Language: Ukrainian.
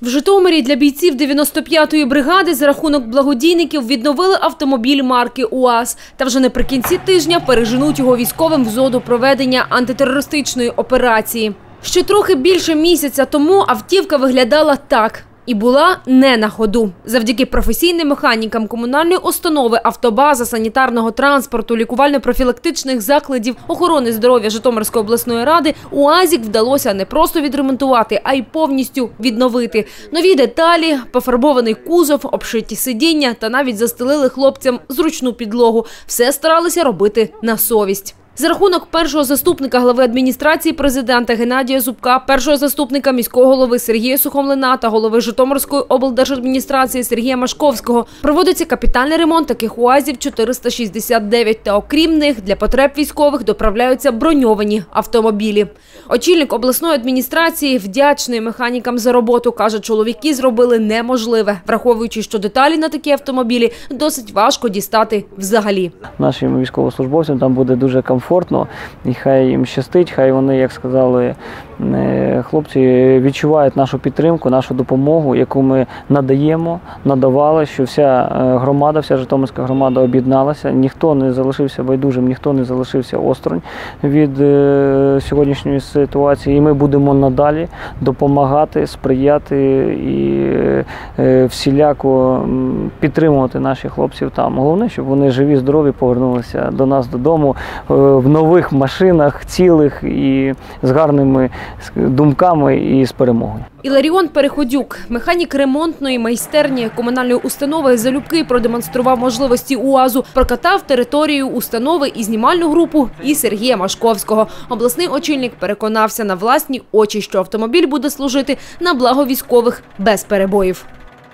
В Житомирі для бійців 95-ї бригади за рахунок благодійників відновили автомобіль марки УАЗ. Та вже наприкінці тижня переженуть його військовим в зону проведення антитерористичної операції. Ще трохи більше місяця тому автівка виглядала так. І була не на ходу. Завдяки професійним механікам комунальної установи автобаза санітарного транспорту, лікувально-профілактичних закладів охорони здоров'я Житомирської обласної ради УАЗік вдалося не просто відремонтувати, а й повністю відновити. Нові деталі, пофарбований кузов, обшиті сидіння та навіть застелили хлопцям зручну підлогу. Все старалися робити на совість. За рахунок першого заступника глави адміністрації президента Геннадія Зубка, першого заступника міського голови Сергія Сухомлина та голови Житомирської облдержадміністрації Сергія Машковського проводиться капітальний ремонт таких УАЗів 469. Та окрім них для потреб військових доправляються броньовані автомобілі. Очільник обласної адміністрації вдячний механікам за роботу. каже, чоловіки зробили неможливе, враховуючи, що деталі на такі автомобілі досить важко дістати взагалі. нашим військовослужбовцям там буде дуже комфортно, і хай їм щастить, хай вони, як сказали е, хлопці, відчувають нашу підтримку, нашу допомогу, яку ми надаємо, надавали, що вся е, громада, вся Житомирська громада об'єдналася, ніхто не залишився байдужим, ніхто не залишився осторонь від е, сьогоднішньої ситуації. І ми будемо надалі допомагати, сприяти і всіляко підтримувати наших хлопців там. Головне, щоб вони живі, здорові повернулися до нас додому в нових машинах, цілих і з гарними думками і з перемогою. Іларіон Переходюк, механік ремонтної майстерні комунальної установи залюбки продемонстрував можливості УАЗу, прокатав територію установи і знімальну групу і Сергія Машковського. Обласний очільник переконався на власні очі, що автомобіль буде служити на благо військових без перебоїв.